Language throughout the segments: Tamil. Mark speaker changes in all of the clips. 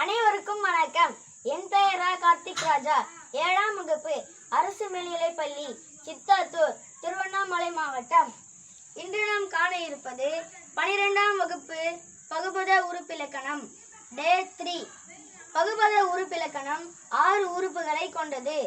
Speaker 1: அனைவருக்கும் வணக்கம். என் பெயர் கார்த்திக் ராஜா. ஏழாம் வகுப்பு அரசு மேல்நிலைப் பள்ளி சித்தாத்தூர் திருவண்ணாமலை மாவட்டம். இன்று நாம் காண இருப்பது பனிரெண்டாம் வகுப்பு பகுபத உறுப்பிலக்கணம் டே த்ரீ பகுபத உறுப்பிலக்கணம் ஆறு உறுப்புகளை கொண்டது.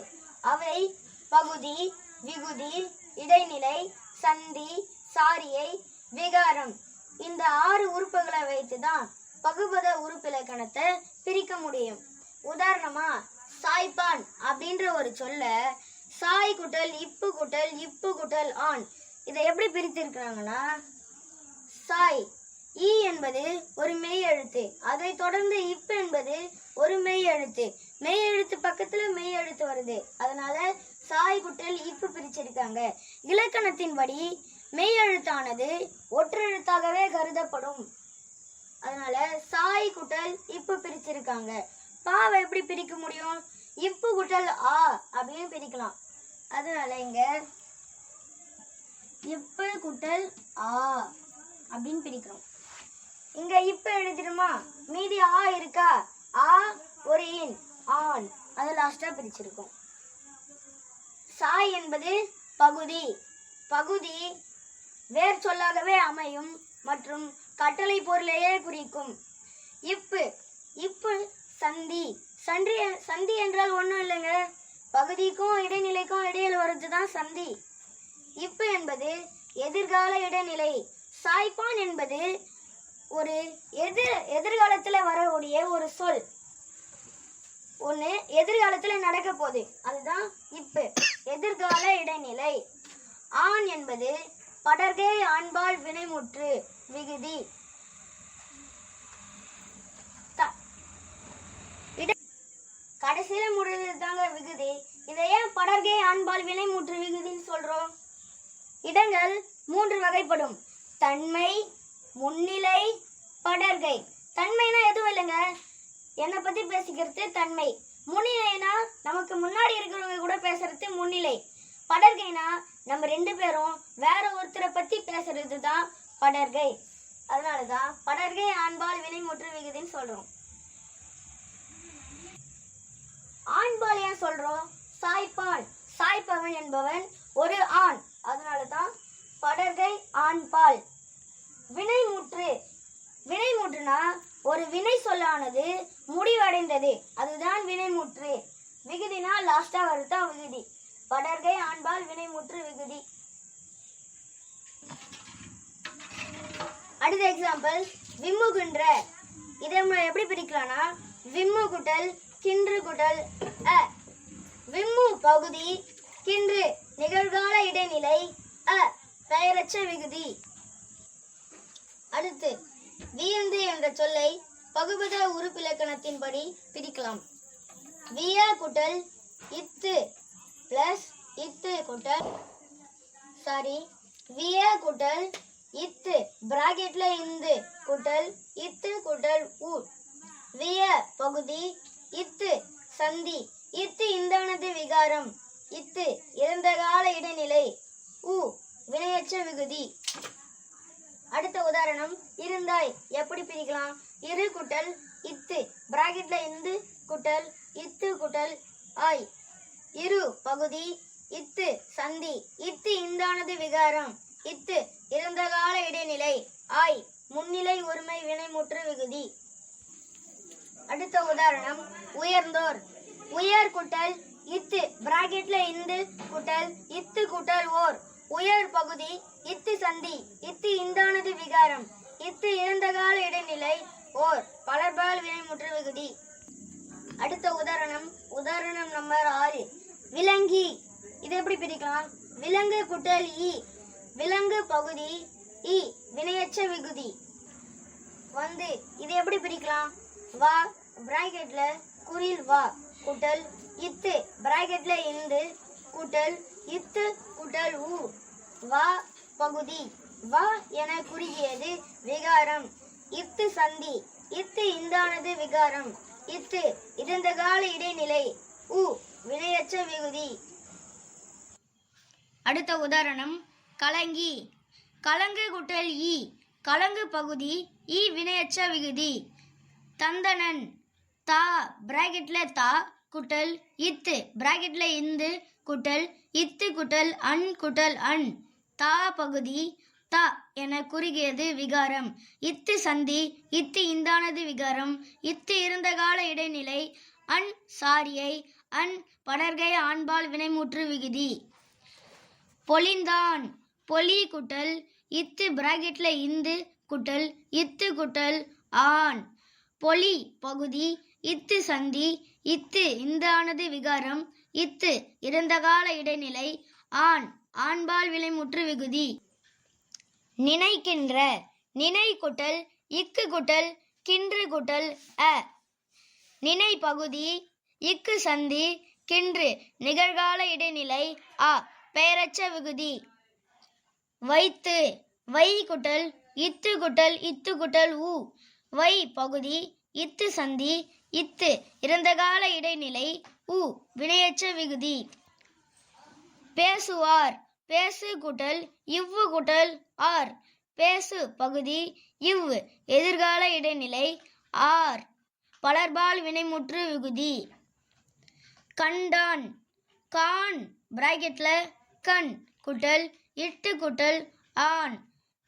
Speaker 1: அவை பகுதி விகுதி இடைநிலை சந்தி சாரியை விகாரம். இந்த ஆறு உறுப்புகளை வைத்துதான் பகுபத உறுப்பிலக்கணத்தை பிரிக்க முடியும். உதாரணமா சாய்பான் அப்படின்ற ஒரு சொல்ல சாய் குட்டல் இப்பு குட்டல் இப்பு குட்டல் ஆண் இதை எப்படி பிரித்திருக்கிறாங்கன்னா சாய் ஈ என்பது ஒரு மெய் எழுத்து. அதை தொடர்ந்து இப் என்பது ஒரு மெய் எழுத்து. மெய் எழுத்து பக்கத்துல மெய் எழுத்து வருது. அதனால சாய் குட்டல் இப்பு பிரிச்சிருக்காங்க. இலக்கணத்தின்படி மெய் எழுத்தானது ஒற்றெழுத்தாகவே கருதப்படும். அதனால சாய் குட்டல் இப்பு பிரிச்சிருக்காங்க. பாவை எப்படி பிரிக்க முடியும்? இப்பு குட்டல் ஆ அப்படின்னு பிரிக்கலாம். அதனால இங்க இப்பு குட்டல் ஆ அப்படின்னு பிரிக்கிறோம். இங்க இப்ப எழுதிடுமா மீதி ஆ இருக்கா? ஆ ஒரு இன் ஆன். அது லாஸ்டா பிரிச்சிருக்கோம். சாய் என்பது பகுதி. பகுதி வேர் சொல்லாகவே அமையும் மற்றும் கட்டளை பொருளையே குறிக்கும். இப்பு இப்பு சந்தி. சந்தி சந்தி என்றால் ஒன்றும் இல்லைங்க. பகுதிக்கும் இடைநிலைக்கும் இடையில் வர்றது தான் சந்தி. இப்பு என்பது எதிர்கால இடைநிலை. சாய்ப்பான் என்பது ஒரு எதிர் எதிர்காலத்தில் வரக்கூடிய ஒரு சொல். ஒன்று எதிர்காலத்தில் நடக்க போகுது. அதுதான் இப்பு எதிர்கால இடைநிலை. ஆண் என்பது படர்கே அன்பால் வினைமுற்று விகுதி. கடைசியில முடிஞ்சது தாங்க விகுதி. இதை ஏன் படர்கே அன்பால் வினைமுற்று விகுதின்னு சொல்றோம்? இடங்கள் மூன்று வகைப்படும். தன்மை முன்னிலை படர்கை. தன்மைனா எதுவும் இல்லைங்க. என்னை பத்தி பேசிக்கிறது தன்மை. முன்னிலைனா நமக்கு முன்னாடி இருக்கிறவங்க கூட பேசுறது முன்னிலை. படர்கைனா நம்ம ரெண்டு பேரும் வேற ஒருத்தரை பத்தி பேசுறது தான் படர்கை. அதனால தான் படர்கை ஆண்பால் வினைமுற்று விகுதின்னு சொல்றோம். ஆண்பால் ஏன் சொல்றோம்? சாய்ப்பான். சாய்ப்பவன் என்பவன் ஒரு ஆண். அதனால தான் படர்கை ஆண்பால். வினை முற்று. வினை முற்றுனா ஒரு வினை சொல்லானது முடிவடைந்தது. அதுதான் வினைமுற்று விகுதினா லாஸ்டா வருதான் விகுதி. படர்கை ஆண்பால் வினைமுற்று விகுதி. அடுத்த எக்ஸாம்பிள் விம்முகின்ற இதை நம்ம எப்படி பிரிக்கலாம்னா விம்மு குட்டல் கின்று குட்டல் அ. விம்மு பகுதி கின்று நிகழ்கால இடைநிலை அ. பெயரச்ச விகுதி. அடுத்து வியந்து என்ற சொல்லை பகுபத உறுப்பிலக்கணத்தின்படி பிரிக்கலாம். வியா குட்டல் இத்து. பிளஸ் இத்து குட்டல் சாரி விய குட்டல் இத்து பிராக்கெட்ல இந்து குட்டல் இத்து குட்டல் ஊ விய பகுதி இத்து சந்தி இத்து இந்தவனது விகாரம் இத்து இறந்த கால இடைநிலை உ வினையற்ற விகுதி. அடுத்த உதாரணம் இருந்தாய் எப்படி பிரிக்கலாம்? இரு குட்டல் இத்து பிராக்கெட்ல இந்து குட்டல் இத்து குட்டல் ஆய் இரு பகுதி இத்து சந்தி இத்து இந்தானது விகாரம் இத்து இறந்த கால இடைநிலை. ஆய் முன்னிலை ஒருமை வினைமுற்று விகுதி. அடுத்த உதாரணம் உயர்ந்தோர். உயர் குட்டல் இத்து பிராக்கெட்ல இந்து குட்டல் இத்து குட்டல் ஓர். உயர் பகுதி இத்து சந்தி இத்து இந்தானது விகாரம் இத்து இறந்த கால இடைநிலை ஓர். பலர்பால் வினைமுற்று விகுதி. அடுத்த உதாரணம் உதாரணம் நம்பர் ஆறு. விலங்கி. இதை எப்படி பிரிக்கலாம்? விலங்கு குட்டல் இ விலங்கு பகுதி இ வினையச்ச விகுதி. வந்து இதை எப்படி பிரிக்கலாம்? வா பிராக்கெட்ல குறில் வா குட்டல் இத்து. பிராக்கெட்ல இந்து குட்டல் இத்து குட்டல் ஊ வா பகுதி. வா என குறுகியது விகாரம். இத்து சந்தி. இத்து இந்தானது விகாரம். இத்து இருந்த கால இடைநிலை உ. வினையற்ற விகுதி அடுத்த உதாரணம் கலங்கி. கலங்கு குட்டல் ஈ கலங்கு பகுதி ஈ வினையற்ற விகுதி தந்தனன் தா பிராக்கெட்ல தா குட்டல் இத்து பிராக்கெட்ல இந்து குட்டல் இத்து குட்டல் அன் குட்டல் அன். தா பகுதி தா என குறுகியது விகாரம். இத்து சந்தி இத்து இந்தானது விகாரம். இத்து இருந்த கால இடைநிலை அன் சாரியை அன் படர்கை ஆண்பால் வினைமுற்று விகுதி. பொலிந்தான். பொலி குட்டல் இத்து பிராக்கெட்ல இந்து குட்டல் இத்து குட்டல் ஆண். பொலி பகுதி இத்து சந்தி இத்து இந்தானது விகாரம் இத்து இறந்த கால இடைநிலை ஆண். ஆண்பால் விளைமுற்று விகுதி. நினைக்கின்ற. நினை குட்டல் இக்கு குட்டல் கின்று குட்டல் அ. நினை பகுதி இக்கு சந்தி கின்று நிகழ்கால இடைநிலை ஆ பெயரச்ச விகுதி. வைத்து வை குட்டல் இத்து குட்டல் இத்து குட்டல் உ. வை பகுதி இத்து சந்தி இத்து இறந்தகால இடைநிலை உ வினையச்ச விகுதி. பேசுவார் பேசு குட்டல் இவ்வு குட்டல் ஆர். பேசு பகுதி இவ் எதிர்கால இடைநிலை ஆர். பலர்பால் வினைமுற்று விகுதி. கண்டான். கான் பிராக்கெட்ல கண் குட்டல் இட்டு குட்டல் ஆண்.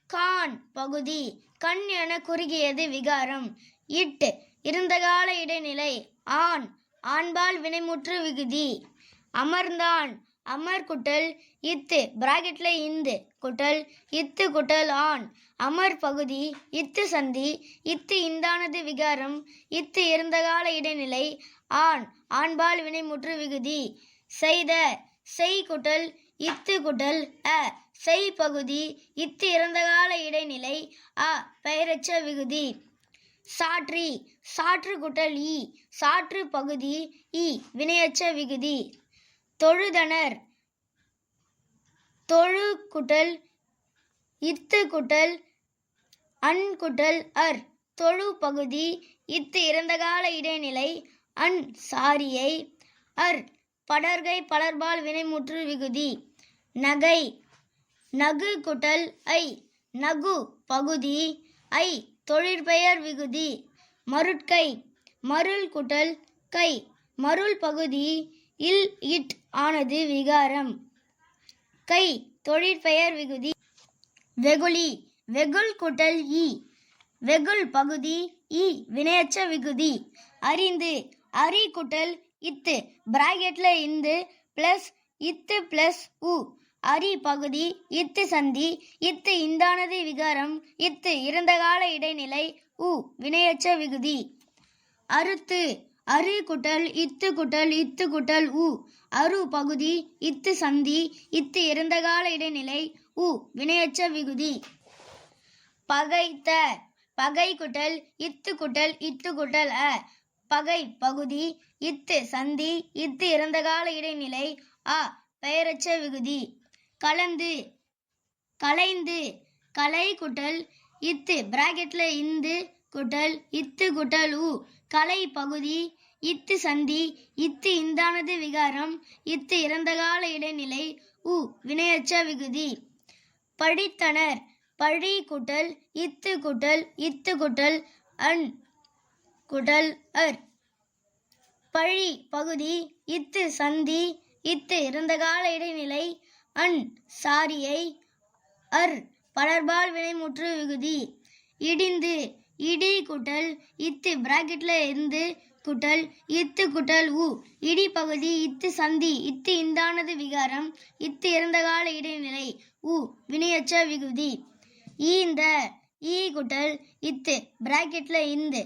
Speaker 1: கான் பகுதி கண் என குறுகியது விகாரம். இட்டு இருந்தகால இடைநிலை ஆண். ஆண்பால் வினைமுற்று விகுதி. அமர்ந்தான் அமர் குட்டல் இத்து பிராக்கெட்ல இந்து குட்டல் இத்து குட்டல் ஆண். அமர் பகுதி இத்து சந்தி இத்து இந்தானது விகாரம் இத்து இருந்தகால இடைநிலை ஆண். ஆண்பால் வினைமுற்று விகுதி செய்த செய் குட்டல் இத்து குட்டல் அ. செய் பகுதி இத்து இறந்தகால இடைநிலை அ. பெயரச்ச விகுதி. சாற்றி சாற்று குட்டல் இ. சாற்று பகுதி இ. வினையச்ச விகுதி. தொழுதனர். தொழு குட்டல் இத்து குட்டல் அன் குட்டல் அர். தொழு பகுதி இத்து இறந்தகால இடைநிலை அன் சாரியை அர். படர்கை பலர்பால் வினைமுற்று விகுதி நகை நகு குட்டல் ஐ. நகு பகுதி ஐ. தொழிற்பெயர் விகுதி மருட்கை மருள் குட்டல் கை. மருள் பகுதி இல் இட் ஆனது விகாரம். கை தொழிற்பெயர் விகுதி. வெகுளி வெகுள் குட்டல் இ வெகுள் பகுதி இ வினையச்ச விகுதி. அறிந்து அரி குட்டல் இத்து. பிராக்கெட்ல இந்து பிளஸ் இத்து பிளஸ் உ. அரி பகுதி இத்து சந்தி. இத்து இந்தானது விகாரம் இத்து இறந்தகால இடைநிலை உ வினையச்ச விகுதி. அறுத்து அரு குட்டல் இத்து குட்டல் இத்து குட்டல் உ. அரு பகுதி இத்து சந்தி இத்து இறந்தகால இடைநிலை உ. வினையச்ச விகுதி. பகைத்த பகை குட்டல் இத்து குட்டல் இத்து குட்டல் அ. பகை பகுதி இத்து சந்தி இத்து இறந்தகால இடைநிலை அ. பெயரச்ச விகுதி. கலந்து. கலைந்து. கலை குட்டல் இத்து பிராக்கெட்டில் இந்து குட்டல் இத்து குட்டல் உ கலை பகுதி இத்து சந்தி இத்து இந்தானது விகாரம் இத்து இறந்தகால இடைநிலை உ வினையச்ச விகுதி. படித்தனர் பழி குட்டல் இத்து குட்டல் இத்து குட்டல் அன் குடல் அர். பழி பகுதி இத்து சந்தி இத்து இறந்தகால இடைநிலை அன் சாரியை அர். பலர்பால் வினைமுற்று விகுதி. இடிந்து இடி குட்டல் இத்து பிராக்கெட்ல இருந்து குட்டல் இத்து குட்டல் உ. இடி பகுதி இத்து சந்தி இத்து இந்தானது விகாரம் இத்து இறந்தகால இடைநிலை உ. வினையச்ச விகுதி. ஈந்த ஈ குட்டல் இத்து பிராக்கெட்ல இந்து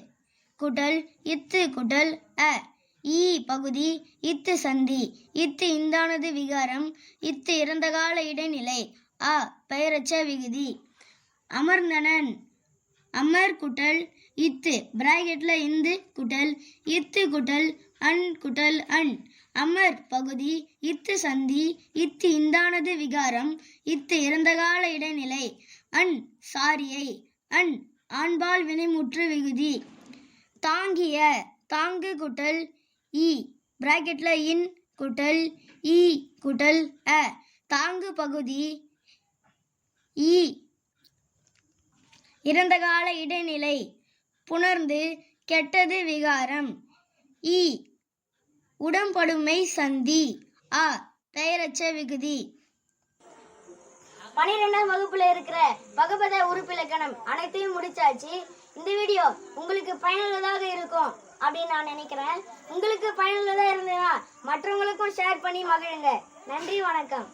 Speaker 1: குட்டல் இத்து குட்டல் அ. ஈ பகுதி இத்து சந்தி இத்து இந்தானது விகாரம் இத்து இறந்தகால இடைநிலை அ. பெயரச்ச விகுதி. அமர்ந்தனன் அமர் குட்டல் இத்து. பிராக்கெட்ல இந்து குட்டல் இத்து குட்டல் அன் குட்டல் அன். அமர் பகுதி இத்து சந்தி இத்து இந்தானது விகாரம் இத்து இறந்தகால இடைநிலை அன் சாரியை அன் ஆண்பால் வினைமுற்று விகுதி. தாங்கிய தாங்கு குட்டல் இ. பிராக்கெட்ல இன் குட்டல் இ குட்டல் அ. தாங்கு பகுதி இ. இறந்தகால இடைநிலை புணர்ந்து கெட்டது விகாரம். இ. உடம்படுமை சந்தி. அ பெயரச்ச விகுதி. பனிரெண்டாம் வகுப்புல இருக்கிற வகுப்பத உறுப்பிலக்கணம் அனைத்தையும் முடிச்சாச்சு. இந்த வீடியோ உங்களுக்கு பயனுள்ளதாக இருக்கும் அப்படின்னு நான் நினைக்கிறேன். உங்களுக்கு பயனுள்ளதாக இருந்ததுன்னா மற்றவங்களுக்கும் ஷேர் பண்ணி மகிழுங்க. நன்றி வணக்கம்.